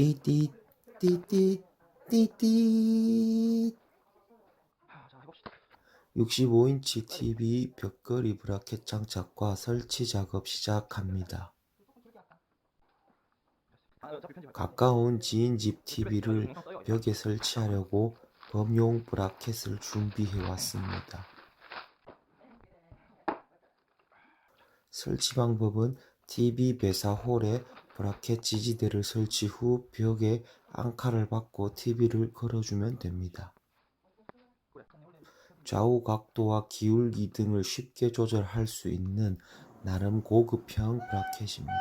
띠띠 띠띠 띠띠 아, 자 해봅시다. 65인치 TV 벽걸이 브라켓 장착과 설치 작업 시작합니다. 가까운 지인 집 TV를 벽에 설치하려고 범용 브라켓을 준비해 왔습니다. 설치 방법은 TV 배사 홀에 브라켓 지지대를 설치 후 벽에 앙카를 받고 TV를 걸어주면 됩니다. 좌우 각도와 기울기 등을 쉽게 조절할 수 있는 나름 고급형 브라켓입니다.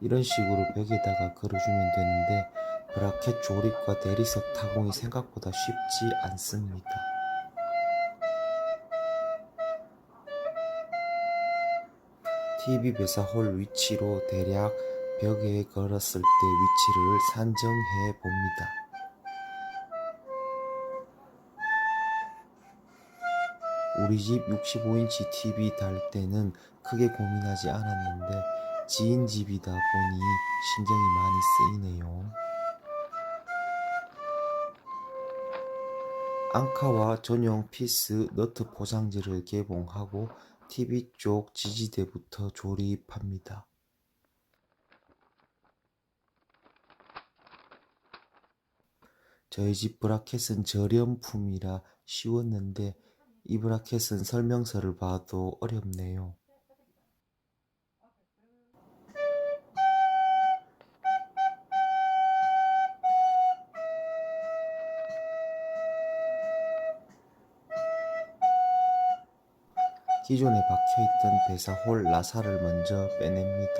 이런 식으로 벽에다가 걸어주면 되는데 브라켓 조립과 대리석 타공이 생각보다 쉽지 않습니다. TV 배사홀 위치로 대략 벽에 걸었을 때 위치를 산정해 봅니다. 우리 집 65인치 TV 달 때는 크게 고민하지 않았는데 지인 집이다 보니 신경이 많이 쓰이네요. 앙카와 전용 피스 너트 포장지를 개봉하고 TV 쪽 지지대부터 조립합니다. 저희 집 브라켓은 저렴품이라 쉬웠는데 이 브라켓은 설명서를 봐도 어렵네요. 기존에 박혀있던 배사홀 나사를 먼저 빼냅니다.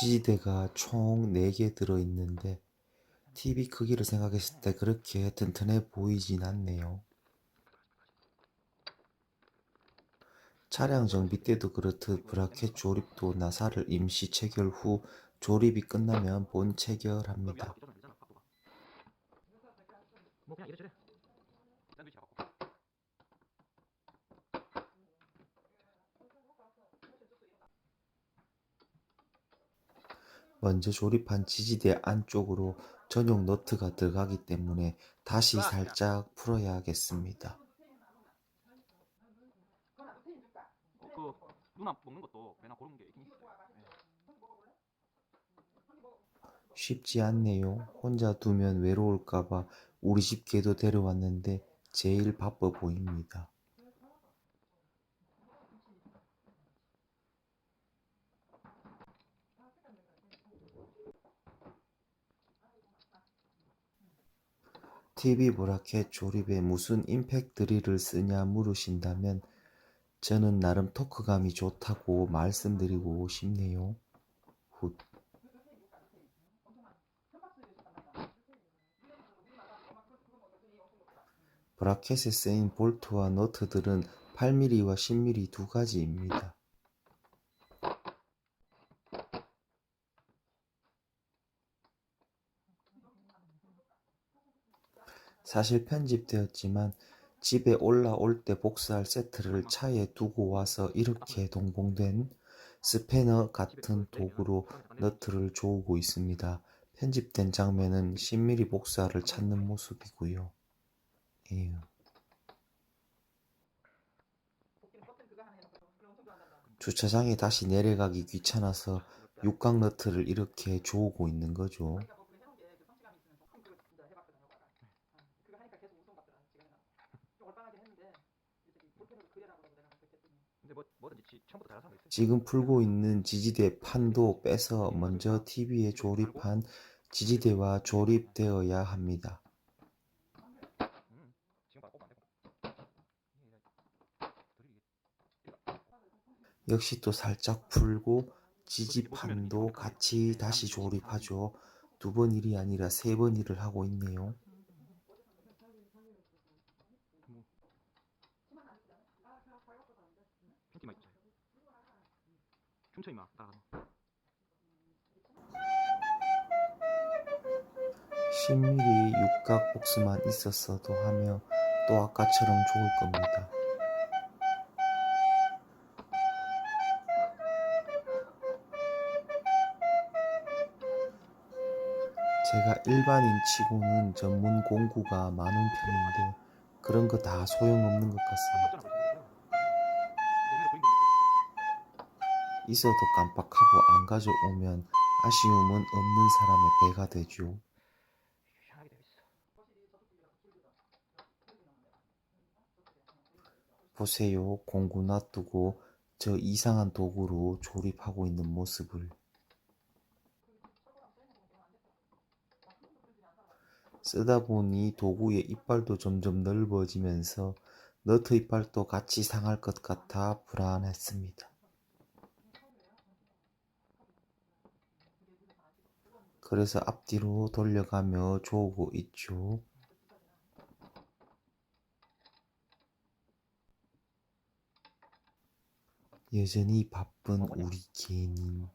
지지대가 총 4개 들어있는데 TV 크기를 생각했을 때 그렇게 튼튼해 보이진 않네요. 차량 정비 때도 그렇듯 브라켓 조립도 나사를 임시 체결 후 조립이 끝나면 본 체결합니다. 먼저 조립한 지지대 안쪽으로 전용 너트가 들어가기 때문에 다시 살짝 풀어야겠습니다. 어, 그 누나 먹는 것도 맨날 고른 게 있긴 있어요. 네. 쉽지 않네요. 혼자 두면 외로울까봐 우리 집 개도 데려왔는데 제일 바빠 보입니다. TV 브라켓 조립에 무슨 임팩 드릴을 쓰냐 물으신다면 저는 나름 토크감이 좋다고 말씀드리고 싶네요. 훗. 브라켓에 쓰인 볼트와 너트들은 8mm와 10mm 두 가지입니다. 사실 편집되었지만 집에 올라올 때 복사할 세트를 차에 두고 와서 이렇게 동봉된 스패너 같은 도구로 너트를 조우고 있습니다. 편집된 장면은 10mm 복사를 찾는 모습이고요. 에휴. 주차장에 다시 내려가기 귀찮아서 육각 너트를 이렇게 조우고 있는 거죠. 근데 뭐 뭐든 지. 지금 풀고 있는 지지대 판도 빼서 먼저 TV에 조립한 지지대와 조립되어야 합니다. 음. 역시 또 살짝 풀고 지지판도 같이 다시 조립하죠. 두 번 일이 아니라 세 번 일을 하고 있네요. 팬티 느낌만 있죠. 춤춰 임마 따라가서. 10mm 육각 복수만 있었어도 하며 또 아까처럼 좋을 겁니다. 제가 일반인 치고는 전문 공구가 많은 편인데 그런 거 다 소용없는 것 같습니다. 있어도 깜빡하고 안 가져오면 아쉬움은 없는 사람의 배가 되죠. 보세요. 공구 놔두고 저 이상한 도구로 조립하고 있는 모습을. 쓰다 보니 도구의 이빨도 점점 넓어지면서 너트 이빨도 같이 상할 것 같아 불안했습니다. 그래서 앞뒤로 돌려가며 조우고 있죠. 여전히 바쁜 우리 개님.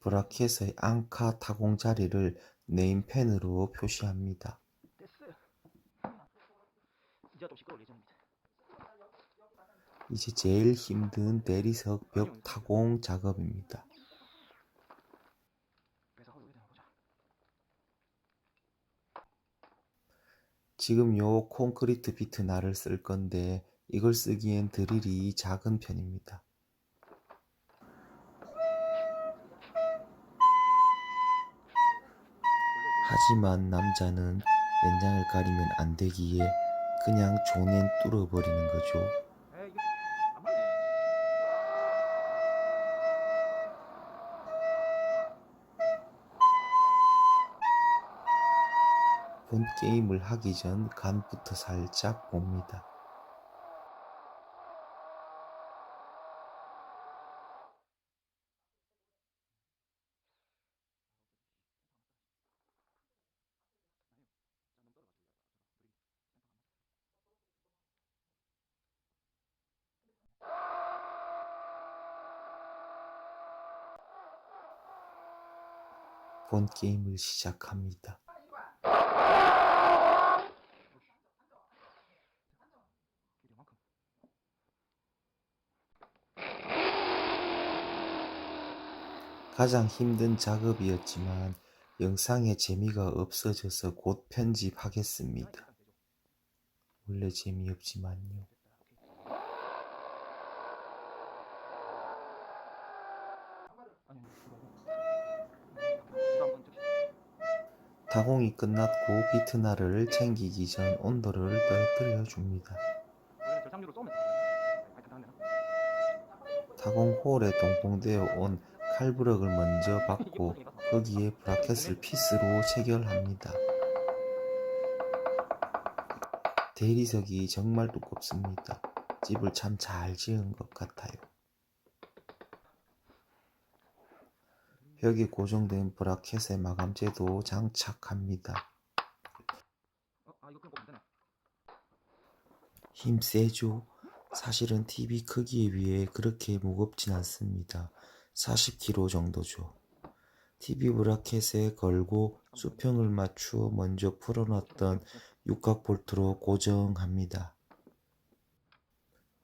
브라켓의 앙카 타공 자리를 네임펜으로 표시합니다. 이제 제일 힘든 대리석 벽 타공 작업입니다. 지금 요 콘크리트 비트 날을 쓸 건데 이걸 쓰기엔 드릴이 작은 편입니다. 하지만 남자는 연장을 가리면 안 되기에 그냥 조낸 뚫어버리는 거죠. 본 게임을 하기 전 간부터 살짝 봅니다. 본 게임을 시작합니다. 이만큼. 가장 힘든 작업이었지만 영상에 재미가 없어져서 곧 편집하겠습니다. 원래 재미없지만요. 타공이 끝났고 비트날을 챙기기 전 온도를 떨어뜨려 줍니다. 타공 홀에 동봉되어 온 칼부럭을 먼저 받고 거기에 브라켓을 피스로 체결합니다. 대리석이 정말 두껍습니다. 집을 참 잘 지은 것 같아요. 벽에 고정된 브라켓의 마감재도 장착합니다. 힘 세죠? 사실은 TV 크기에 비해 그렇게 무겁진 않습니다. 40kg 정도죠. TV 브라켓에 걸고 수평을 맞추어 먼저 풀어놨던 육각 볼트로 고정합니다.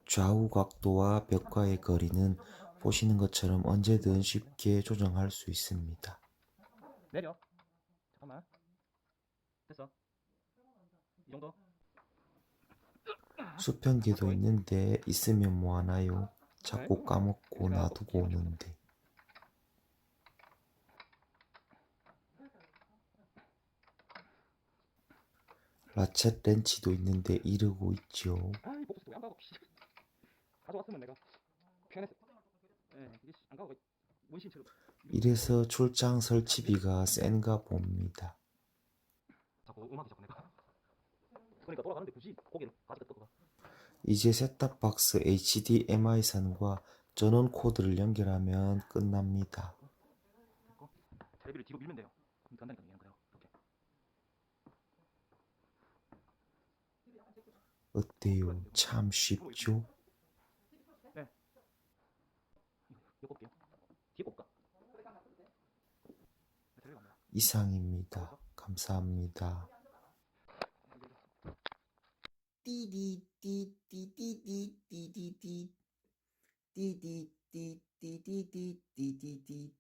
좌우 각도와 벽과의 거리는 보시는 것처럼 언제든 쉽게 조정할 수 있습니다. 내려. 잠깐만. 됐어. 이 정도. 수평기도 있는데 있으면 뭐하나요? 자꾸 까먹고 놔두고 오는데. 라쳇 렌치도 있는데 이러고 있죠. 아이 복수 왜안 가고 씨. 가져왔으면 내가 편했어. 예, 이게 씨, 안 가고 원신처럼. 이래서 출장 설치비가 센가 봅니다. 자꾸 음악이 자꾸 내가. 그러니까 돌아가는데 굳이 고개를 가지고 떠가. 이제 셋탑박스 HDMI 선과 전원 코드를 연결하면 끝납니다. 텔레비를 뒤로 밀면 돼요. 얘는 그래요. 이렇게. 어때요? 참 쉽죠? 네, 이상입니다. 감사합니다. 띠디띠띠띠띠띠띠띠 띠디띠띠띠띠띠띠띠